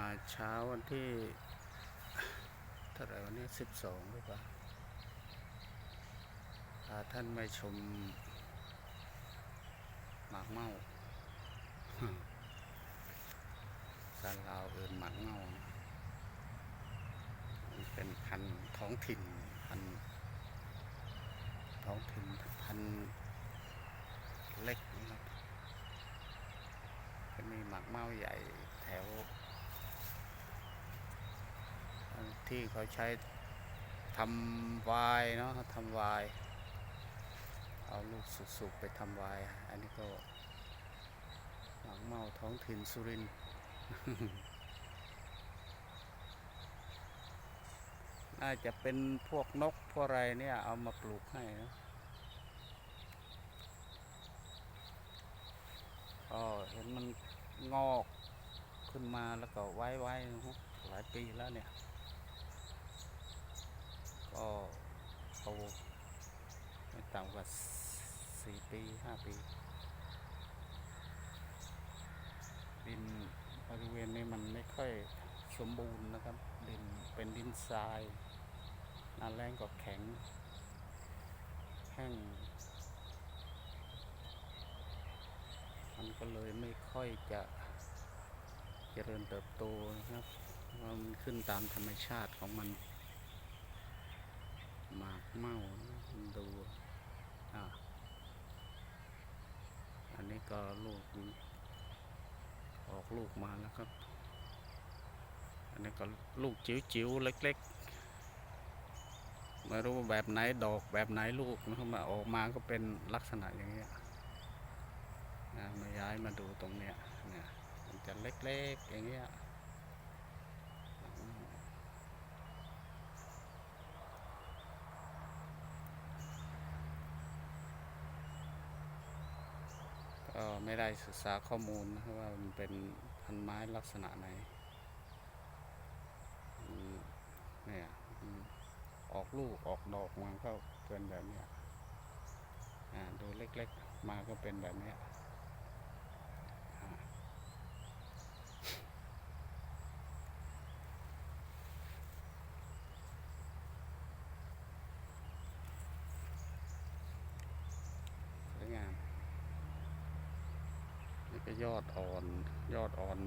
่าเช้าวันที่เท่าไหร่วันนี้สิบสองหรือเปล่าพาท่านมาชมหมากเมาสารลาวเอินหมากเมามันเป็นพันท้องถิ่นพันท้องถิ่นพันเล็กนะครับจะมีหมากเมาใหญ่แถว ที่เขาใช้ทำวายเนาะทำวาย เอาลูกสุกๆไปทำวาย อันนี้ก็หมังเมาท้องถิ่นสุรินน่าจะเป็นพวกนกพวกอะไรเนี่ย เอามาปลูกให้นะก็เห็นมันงอกขึ้นมาแล้วก็ไว้ไว้หลายปีแล้วเนี่ย ก็โตไม่ต่ำกว่าสี่ปีห้าปี ดินบริเวณนี้มันไม่ค่อยสมบูรณ์นะครับ ดินเป็นดินทรายน้าแรงก็แข็งแห้งมันก็เลยไม่ค่อยจะเจริญเติบโตนะครับมันขึ้นตามธรรมชาติของมัน หมากเมาดูอะอันนี้ก็ลูกออกลูกมาแล้วครับ อันนี้ก็ลูกจิ๋วๆเล็กๆไม่รู้แบบไหนดอกแบบไหนลูกนะครับมาออกมาก็เป็นลักษณะอย่างเงี้ยนะมาย้ายมาดูตรงเนี้ยเนี่ยมันจะเล็กๆอย่างเงี้ย ก็ไม่ได้ศึกษาข้อมูลนะครับว่ามันเป็นพันไม้ลักษณะไหนเนี่ยออกลูกออกดอกมันก็เป็นแบบนี้อ่าดูเล็กๆ มาก็เป็นแบบนี้ยอ่าสวยงาม นี่ก็ ยอดอ่อน ยอดอ่อน